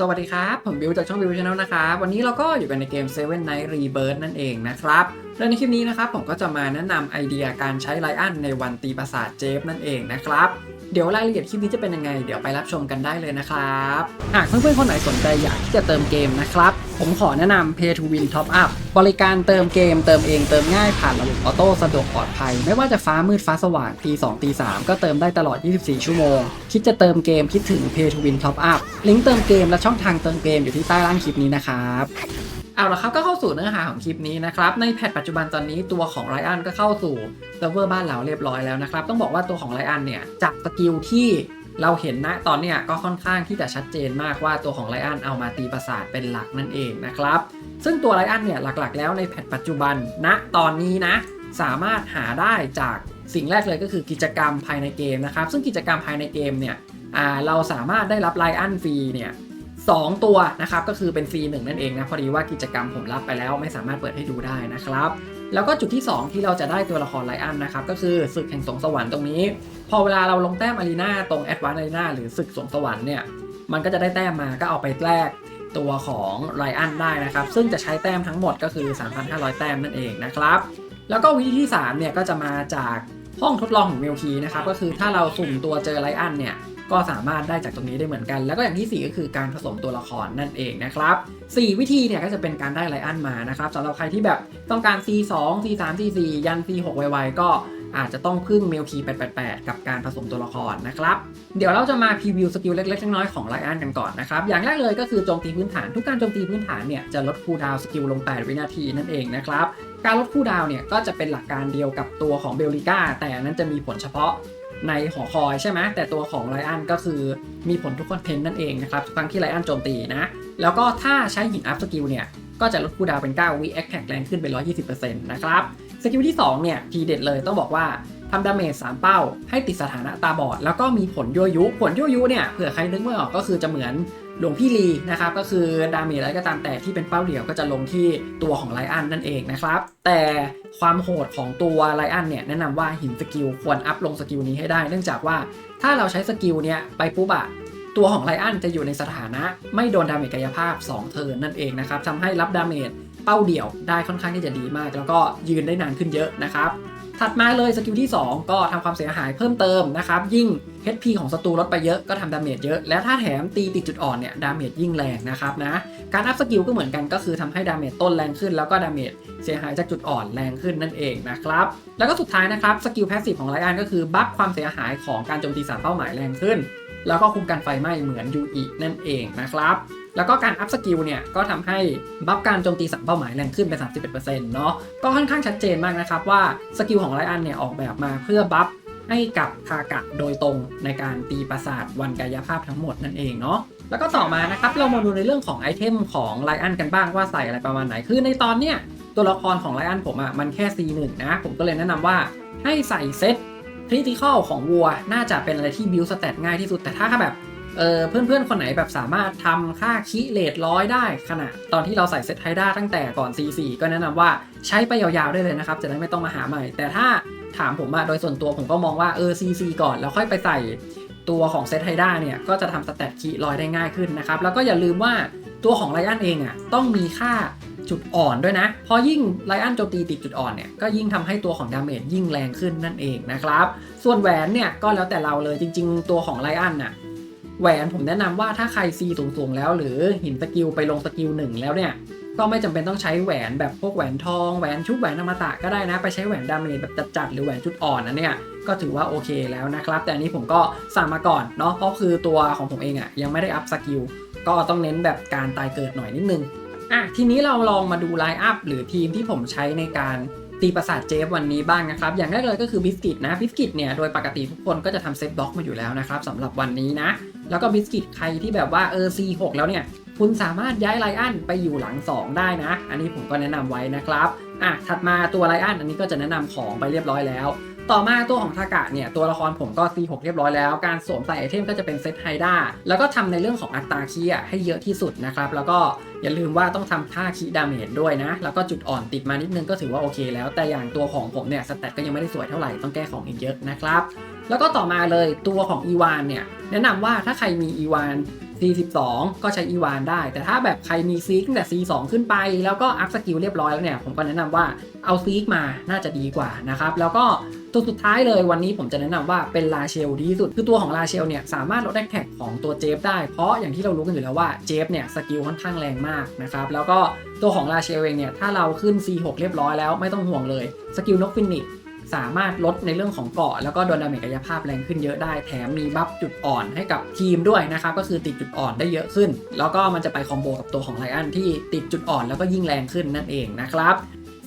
สวัสดีครับ ผมบิวจากช่องบิวชาแนลนะครับ วันนี้เราก็อยู่กันในเกม Seven Night Rebirth นั่นเองนะครับและในคลิปนี้นะครับผมก็จะมาแนะนำไอเดียการใช้ไลออนในวันตีประสาทเจฟนั่นเองนะครับ เดี๋ยวรายละเอียดคลิปนี้จะเป็นยังไง เดี๋ยวไปรับชมกันได้เลยนะครับหากเพื่อนๆคนไหนสนใจอยากที่จะเติมเกมนะครับ ผมขอแนะนำ Pay to Win Top Up บริการเติมเกมเติมเองเติมง่ายผ่านระบบออโต้สะดวกปลอดภัย ไม่ว่าจะฟ้ามืดฟ้าสว่างตี2ตี3ก็เติมได้ตลอด 24 ชั่วโมง คิดจะเติมเกมคิดถึง Pay to Win Top Up ลิงก์เติมเกมและช่องทางเติมเกมอยู่ที่ใต้ล่างคลิปนี้นะครับ เอาละครับก็เข้าสู่เนื้อหาของคลิปนี้นะครับ ในแพทปัจจุบันตอนนี้ตัวของไรอันก็เข้าสู่เซิร์ฟเวอร์บ้านเราเรียบร้อยแล้วนะครับ ต้องบอกว่าตัวของไรอันเนี่ยจากสกิลที่เราเห็นนะตอนเนี้ยก็ค่อนข้างที่จะชัดเจนมากว่าตัวของไรอันเอามาตีประสาทเป็นหลักนั่นเองนะครับ ซึ่งตัวไรอันเนี่ยหลักๆ แล้วในแพทปัจจุบันณตอนนี้นะ สามารถหาได้จากสิ่งแรกเลยก็คือกิจกรรมภายในเกมนะครับ ซึ่งกิจกรรมภายในเกมเนี่ยเราสามารถได้รับไลอันฟรีเนี่ย 2 ตัวนะครับก็คือเป็น C1 นั่นเองนะพอดีว่ากิจกรรมผมรับไปแล้วไม่สามารถเปิดให้ดูได้นะครับแล้วก็จุดที่ 2 ที่เราจะได้ตัวละครไลอันนะครับก็คือศึกแห่งสงสวรรค์ตรงนี้ พอเวลาเราลงแต้มอารีนาตรงแอดวานอารีนาหรือศึกสงสวรรค์เนี่ยมันก็จะได้แต้มมาก็เอาไปแลกตัวของไลอันได้นะครับ ซึ่งจะใช้แต้มทั้งหมดก็คือ 3,500 แต้มนั่นเองนะครับ แล้วก็วิธีที่3เนี่ยก็จะมาจากห้องทดลองของเมลคีนะครับก็คือถ้าเราสุ่มตัวเจอไลอันเนี่ย ก็สามารถได้จากตรงนี้ได้เหมือนกัน แล้วก็อย่างที่ 4 ก็คือการผสมตัวละครนั่นเองนะครับ 4 วิธีเนี่ยก็จะเป็นการได้ไลอันมานะครับสำหรับใครที่แบบต้องการ C2 C3 C4 ยัน C6 ไวๆก็อาจจะต้องพึ่งเมลคี888 กับการผสมตัวละครนะครับ เดี๋ยวเราจะมาพรีวิวสกิลเล็กๆน้อยๆของไลอันกันก่อนนะครับ อย่างแรกเลยก็คือโจมตีพื้นฐาน ทุกการโจมตีพื้นฐานเนี่ยจะลดคูลดาวน์สกิลลง 8 วินาทีนั่นเองนะครับ การลดคูลดาวน์เนี่ยก็จะเป็นหลักการเดียวกับตัวของเบลลิก้าแต่นนั้นจะมีผลเฉพาะ ในหอคอยใช่ไหมแต่ตัวของไลอันก็คือมีผลทุกคอนเทนต์นั่นเองนะครับครั้งที่ไลอันโจมตีนะ แล้วก็ถ้าใช้หินอัพสกิลเนี่ย ก็จะลดคู่ดาวเป็น 9 วิแอคแท็กแรงขึ้นเป็น 120%นะครับสกิลที่ 2 เนี่ย ทีเด็ดเลยต้องบอกว่าทำดาเมจ3เป้าให้ติดสถานะตาบอด แล้วก็มีผลยั่วยุ ผลยั่วยุเนี่ยเผื่อใครนึกไม่ออกก็คือจะเหมือน หลวงพี่ลีนะครับก็คือดาเมจอะไรก็ตามแต่ที่เป็นเป้าเดี่ยวก็จะลงที่ตัวของไลอันนั่นเองนะครับ แต่ความโหดของตัวไลอันเนี่ยแนะนำว่าหินสกิลควรอัพลงสกิลนี้ให้ได้ เนื่องจากว่าถ้าเราใช้สกิลเนี่ยไปปุ๊บอะตัวของไลอันจะอยู่ในสถานะไม่โดนดาเมจกายภาพ 2 เทิร์นนั่นเองนะครับทำให้รับดาเมจเป้าเดี่ยวได้ค่อนข้างที่จะดีมาก แล้วก็ยืนได้นานขึ้นเยอะนะครับ ถัดมาเลยสกิลที่ 2 ก็ทำความเสียหายเพิ่มเติมนะครับ ยิ่ง HP ของศัตรูลดไปเยอะก็ทำดาเมจเยอะ และถ้าแถมตีติดจุดอ่อนเนี่ยดาเมจยิ่งแรงนะครับนะ การอัพสกิลก็เหมือนกันก็คือทำให้ดาเมจต้นแรงขึ้น แล้วก็ดาเมจเสียหายจากจุดอ่อนแรงขึ้นนั่นเองนะครับ แล้วก็สุดท้ายนะครับสกิลแพสซีฟของไลออนก็คือบัฟความเสียหายของการโจมตีสามเป้าหมายแรงขึ้น แล้วก็คุมกันไฟไหม้เหมือนยูอินั่นเองนะครับ แล้วก็การอัพสกิลเนี่ยก็ทำให้บัฟการโจมตีสั่งเป้าหมายแรงขึ้นเป็น31%เนาะก็ค่อนข้างชัดเจนมากนะครับว่าสกิลของไลอันเนี่ยออกแบบมาเพื่อบัฟให้กับทากะโดยตรงในการตีประสาทวันกายภาพทั้งหมดนั่นเองเนาะแล้วก็ต่อมานะครับเรามาดูในเรื่องของไอเทมของไลอันกันบ้างว่าใส่อะไรประมาณไหนคือในตอนเนี้ยตัวละครของไลอันผมอะ่ะมันแค่ C1 นะ ผมก็เลยแนะนำว่าให้ใส่เซตคริติคอลของวัว น่าจะเป็นอะไรที่บิวสเตตง่ายที่สุดแต่ถ้าแบบ เออเพื่อนๆ คนไหนแบบสามารถทำค่าคิเลทร้อยได้ขณะตอนที่เราใส่เซตไฮด้าตั้งแต่ก่อน C4 ก็แนะนำว่าใช้ไปยาวๆได้เลยนะครับ จะได้ไม่ต้องมาหาใหม่ แต่ถ้าถามผมมาโดยส่วนตัวผมก็มองว่าเออ CC ก่อนแล้วค่อยไปใส่ตัวของเซตไฮด้าเนี่ย ก็จะทำสแตทคีลอยได้ง่ายขึ้นนะครับ แล้วก็อย่าลืมว่าตัวของไลอันเองอะต้องมีค่าจุดอ่อนด้วยนะ พอยิ่งไลอันโจมตีติดจุดอ่อนเนี่ย ก็ยิ่งทำให้ตัวของดาเมจยิ่งแรงขึ้นนั่นเองนะครับ ส่วนแหวนเนี่ยก็แล้วแต่เราเลยจริง ๆ ตัวของไลอันน่ะ แหวนผมแนะนำว่าถ้าใครซีสูงๆแล้วหรือหินสกิลไปลงสกิลหนึ่งแล้วเนี่ยก็ไม่จำเป็นต้องใช้แหวนแบบพวกแหวนทองแหวนชุบแหวนอมตะก็ได้นะ ไปใช้แหวนดาเมจแบบจัดๆหรือแหวนจุดอ่อนนะเนี่ยก็ถือว่าโอเคแล้วนะครับ แต่อันนี้ผมก็สั่งมาก่อนเนาะเพราะคือตัวของผมเองอะ่ะยังไม่ได้อัพสกิลก็ต้องเน้นแบบการตายเกิดหน่อยนิดนึงอะทีนี้เราลองมาดูไลน์อัพหรือทีมที่ผมใช้ในการตีประสาทเจฟวันนี้บ้างนะครับ อย่างแรกเลยก็คือบิสกิตนะบิสกิตเนี่ยโดยปกติทุกคนก็จะทำเซตบล็อกมาอยู่แล้วนะครับสำหรับวันนี้นะ แล้วก็บิสกิตใครที่แบบว่าเออ C6 แล้วเนี่ย คุณสามารถย้ายไลอันไปอยู่หลัง 2 ได้นะ อันนี้ผมก็แนะนำไว้นะครับอะถัดมาตัวไลอันอันนี้ก็จะแนะนำของไปเรียบร้อยแล้ว ต่อมาตัวของทากะเนี่ยตัวละครผมก็ C6 เรียบร้อยแล้ว การสวมใส่ไอเทมก็จะเป็นเซตไฮด้าแล้วก็ทำในเรื่องของอัตราคีย์อะให้เยอะที่สุดนะครับแล้วก็อย่าลืมว่าต้องทำค่าคีย์ดาเมจด้วยนะ แล้วก็จุดอ่อนติดมานิดนึงก็ถือว่าโอเคแล้วแต่อย่างตัวของผมเนี่ยสแตทก็ยังไม่ได้สวยเท่าไหร่ต้องแก้ของอีกเยอะนะครับ แล้วก็ต่อมาเลยตัวของอีวานเนี่ย แนะนำว่าถ้าใครมีอีวาน C12 ก็ใช้อีวานได้ แต่ถ้าแบบใครมีซีกตั้งแต่ C2 ขึ้นไป แล้วก็อัพสกิลเรียบร้อยแล้วเนี่ย ผมก็แนะนำว่าเอาซีกมาน่าจะดีกว่านะครับ แล้วก็ตัวสุดท้ายเลยวันนี้ผมจะแนะนำว่าเป็นลาเชลดีที่สุด คือตัวของลาเชลเนี่ยสามารถลดแอคแท็กของตัวเจฟได้ เพราะอย่างที่เรารู้กันอยู่แล้วว่าเจฟเนี่ยสกิลค่อนข้างแรงมากนะครับแล้วก็ตัวของลาเชลเองเนี่ยถ้าเราขึ้น C6 เรียบร้อยแล้วไม่ต้องห่วงเลยสกิลนกฟินิก สามารถลดในเรื่องของเกาะแล้วก็โดนดาเมจกายภาพแรงขึ้นเยอะได้แถมมีบัฟจุดอ่อนให้กับทีมด้วยนะครับก็คือติดจุดอ่อนได้เยอะขึ้น แล้วก็มันจะไปคอมโบกับตัวของไลอันที่ติดจุดอ่อนแล้วก็ยิ่งแรงขึ้นนั่นเองนะครับ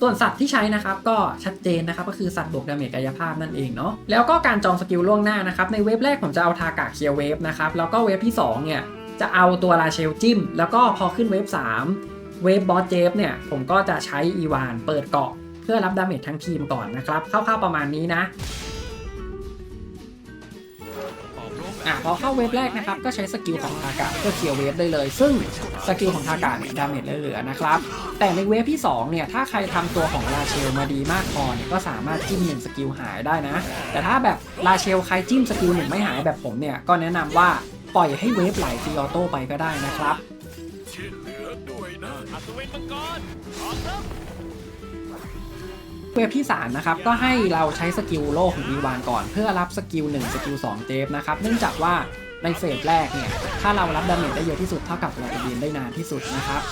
ส่วนสัตว์ที่ใช้นะครับก็ชัดเจนนะครับก็คือสัตว์บวกดาเมจกายภาพนั่นเองเนาะแล้วก็การจองสกิลล่วงหน้านะครับในเวฟแรกผมจะเอาทากาเคียร์เวฟนะครับแล้วก็เวฟที่สองเนี่ยจะเอาตัวราเชลจิ้ม แล้วก็พอขึ้นเวฟ3เวฟบอสเจฟเนี่ยผมก็จะใช้อีวานเปิดเกาะ เพื่อรับดาเมจทั้งทีมก่อนนะครับคร่าวๆประมาณนี้นะอะพอเข้าเวฟแรกนะครับก็ใช้สกิลของทากะเพื่อเคลียร์เวฟได้เลย ซึ่งสกิลของทากะเนี่ยดาเมจเหลือๆนะครับ แต่ในเวฟที่ 2 เนี่ย ถ้าใครทำตัวของราเชลมาดีมากพอเนี่ยก็สามารถจิ้มหนึ่งสกิลหายได้นะ แต่ถ้าแบบราเชลใครจิ้มสกิลหนึ่งไม่หายแบบผมเนี่ย ก็แนะนำว่าปล่อยให้เวฟไหลฟีออโต้ไปก็ได้นะครับเหลือด้วยนะอัศวินมังกรพร้อมครับ เวฟที่3นะครับก็ให้เราใช้สกิลโลของอีวานก่อน เพื่อรับสกิล1สกิล2เจฟนะครับเนื่องจากว่าในเฟสแรกเนี่ยถ้าเรารับดาเมจได้เยอะที่สุดเท่ากับเราจะยืนได้นานที่สุดนะครับ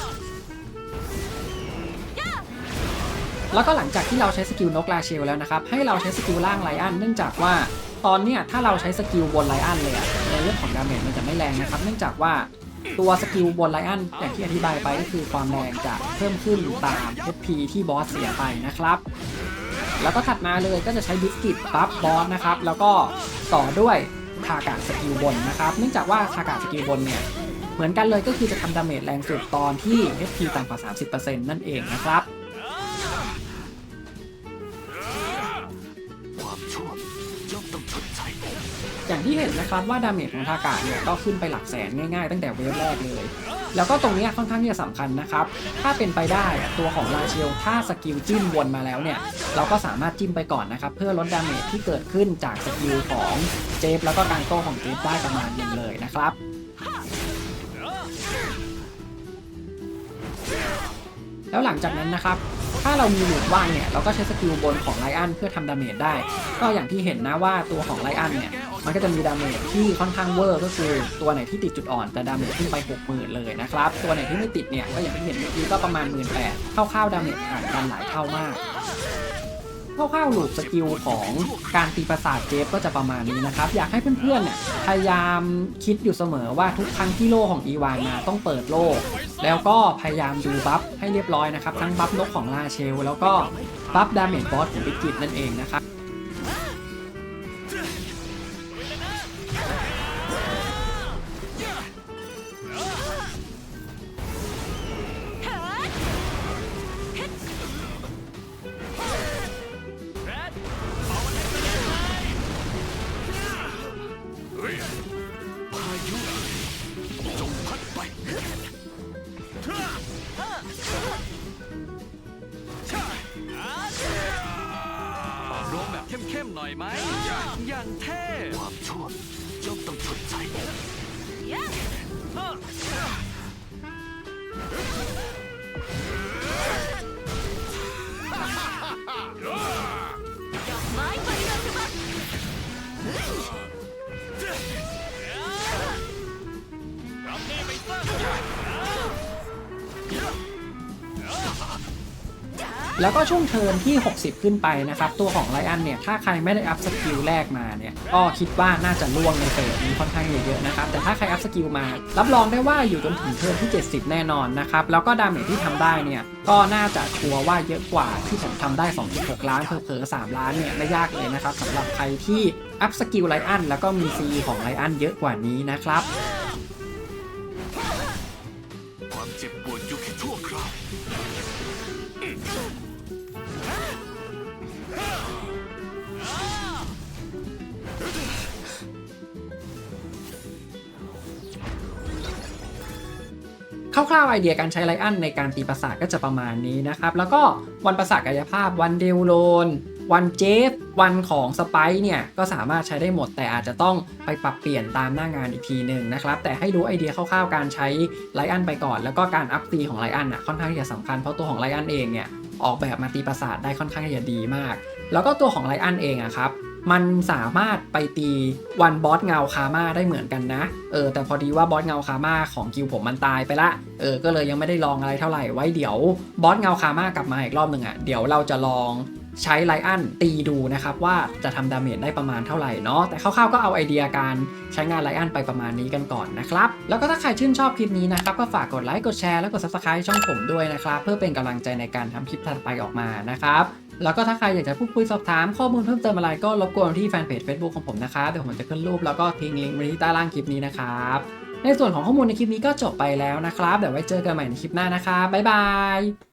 แล้วก็หลังจากที่เราใช้สกิลนกลาเชลแล้วนะครับ ให้เราใช้สกิลล่างไลอันเนื่องจากว่าตอนเนี้ยถ้าเราใช้สกิลบนไลอันเลยอะในเรื่องของดาเมจมันจะไม่แรงนะครับ เนื่องจากว่า ตัวสกิลบนไลออนอย่างที่อธิบายไปก็คือความแรงจะเพิ่มขึ้นตาม HP ที่บอสเสียไปนะครับ แล้วก็ถัดมาเลยก็จะใช้บิสกิตปั๊บอสนะครับ แล้วก็ต่อด้วยทากาสกิลบนนะครับ เนื่องจากว่าทากาสกิลบนเนี่ยเหมือนกันเลยก็คือจะทำดาเมจแรงสุดตอนที่ HP ต่ำกว่า 30%นั่นเองนะครับ อย่างที่เห็นนะครับว่าดาเมจของทากาเนี่ยก็ขึ้นไปหลักแสนง่ายๆ ตั้งแต่เวฟแรกเลย แล้วก็ตรงนี้ค่อนข้างที่จะสำคัญนะครับ ถ้าเป็นไปได้ตัวของราเชลถ้าสกิลจิ้มวนมาแล้วเนี่ยเราก็สามารถจิ้มไปก่อนนะครับ เพื่อลดดาเมจที่เกิดขึ้นจากสกิลของเจฟแล้วก็การโต้ของเจฟได้ประมาณนึงเลยนะครับแล้วหลังจากนั้นนะครับ ถ้าเรามีหลุดว่างเนี่ยเราก็ใช้สกิลบนของไลอันเพื่อทำดาเมจได้ ก็อย่างที่เห็นนะว่าตัวของไลอันเนี่ยมันก็จะมีดาเมจที่ค่อนข้างเวอร์ก็คือตัวไหนที่ติดจุดอ่อนจะดาเมจขึ้นไป60,000เลยนะครับตัวไหนที่ไม่ติดเนี่ยก็อย่างที่เห็นเมื่อกี้ก็ประมาณ 1 8 0 0 0คร่าวๆดาเมจห่างกันหลายเท่ามาก คร่าวๆหลูปสกิลของการตีประสาทเจฟก็จะประมาณนี้นะครับ อยากให้เพื่อนๆเนี่ยพยายามคิดอยู่เสมอว่าทุกครั้งที่โลของอีวานมาต้องเปิดโลแล้วก็พยายามดูบัฟให้เรียบร้อยนะครับ ทั้งบัฟนกของลาเชล แล้วก็บัฟดาเมจบอสของบิกิตนั่นเองนะครับ เข้มๆหน่อยไหมอย่างเท่ ความชั่วย่อมต้องชดใช้ แล้วก็ช่วงเทิร์นที่ 60 ขึ้นไปนะครับ ตัวของไลอันเนี่ย ถ้าใครไม่ได้อัพสกิลแรกมาเนี่ย ก็คิดว่าน่าจะล่วงในเฟสนี้ค่อนข้างเยอะๆนะครับ แต่ถ้าใครอัพสกิลมา รับรองได้ว่าอยู่จนถึงเทิร์นที่ 70 แน่นอนนะครับ แล้วก็ดาเมจที่ทำได้เนี่ย ก็น่าจะชัวร์ว่าเยอะกว่าที่ผมทำได้ 2.6 ล้านเผลอๆ3ล้านเนี่ยไม่ยากเลยนะครับสำหรับใครที่อัพสกิลไลอันแล้วก็มีซีของไลอันเยอะกว่านี้นะครับ คร่าวๆไอเดียการใช้ไลอันในการตีประสาทก็จะประมาณนี้นะครับ แล้วก็วันประสาทกายภาพวันเดลโลนวันเจฟวันของสไปเนี่ยก็สามารถใช้ได้หมด แต่อาจจะต้องไปปรับเปลี่ยนตามหน้างานอีกทีหนึ่งนะครับ แต่ให้รู้ไอเดียคร่าวๆการใช้ไลอันไปก่อน แล้วก็การอัพตีของไลอันอะค่อนข้างที่จะสำคัญเพราะตัวของไลอันเองเนี่ยออกแบบมาตีประสาทได้ค่อนข้างที่จะดีมาก แล้วก็ตัวของไลอันเองอะครับ มันสามารถไปตีวันบอสเงาคาม่าได้เหมือนกันนะเออแต่พอดีว่าบอสเงาคาม่าของกิวผมมันตายไปละเออก็เลยยังไม่ได้ลองอะไรเท่าไหร่ไว้เดี๋ยวบอสเงาคาม่ากลับมาอีกรอบหนึ่งอะเดี๋ยวเราจะลองใช้ไลอันตีดูนะครับว่าจะทำดาเมจได้ประมาณเท่าไหร่เนาะแต่คร่าวๆก็เอาไอเดียการใช้งานไลอันไปประมาณนี้กันก่อนนะครับ แล้วก็ถ้าใครชื่นชอบคลิปนี้นะครับ ก็ฝากกดไลค์กดแชร์และกด subscribe ช่องผมด้วยนะครับ เพื่อเป็นกำลังใจในการทำคลิปถัดไปออกมานะครับ แล้วก็ถ้าใครอยากจะพูดคุยสอบถามข้อมูลเพิ่มเติมอะไรก็รบกวนที่แฟนเพจ Facebook ของผมนะครับเดี๋ยวผมจะขึ้นรูปแล้วก็ทิ้งลิงก์ไว้ที่ใต้ล่างคลิปนี้นะครับในส่วนของข้อมูลในคลิปนี้ก็จบไปแล้วนะครับเดี๋ยวไว้เจอกันใหม่ในคลิปหน้านะครับบ๊ายบาย